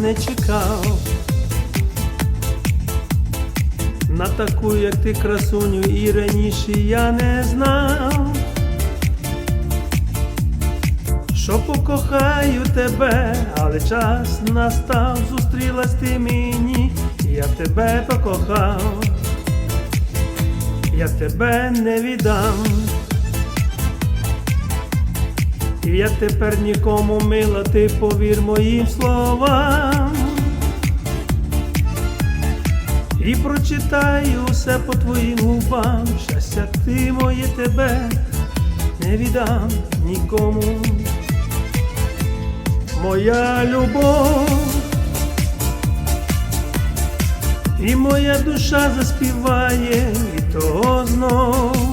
не чекав. На таку, як ти красуню, і раніше я не знав, що покохаю тебе, але час настав, зустрілась ти мені, я тебе покохав, я тебе не віддам. Я тепер нікому мила, ти повір моїм словам. І прочитаю все по твоїм губам, щастя ти моє тебе не віддам нікому. Моя любов і моя душа заспіває і того знов.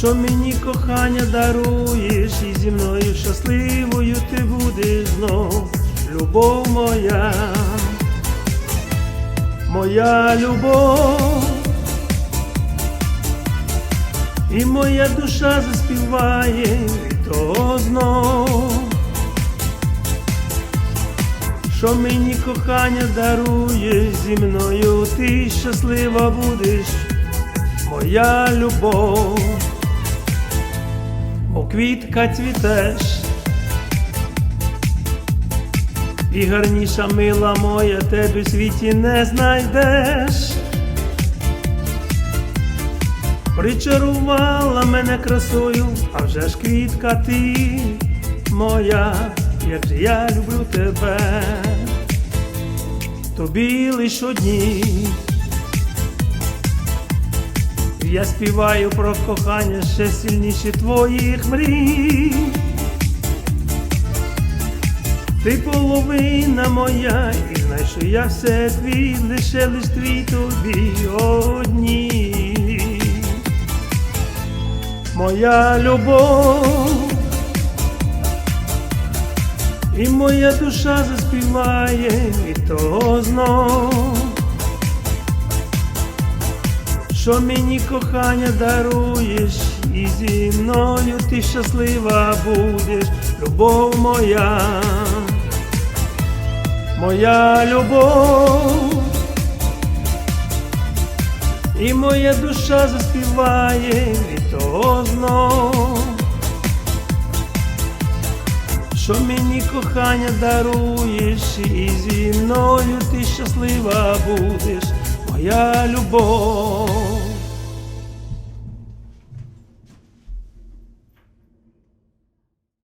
Що мені кохання даруєш, і зі мною щасливою ти будеш знов, любов моя, моя любов, і моя душа заспіває і того знов, що мені кохання даруєш, зі мною ти щаслива будеш, моя любов мов квітка цвітеш, і гарніша мила моя тебе в світі не знайдеш. Причарувала мене красою, а вже ж квітка ти моя, як же я люблю тебе, тобі лиш одній. Я співаю про кохання ще сильніше твоїх мрій. Ти половина моя, і знай, що я все твій, лише лиш твій тобі одній. Моя любов, і моя душа заспіває від того знов що мені кохання даруєш, і зі мною ти щаслива будеш, любов моя, моя любов, і моя душа заспіває від того знов, що мені кохання даруєш, і зі мною ти щаслива будеш, моя любов.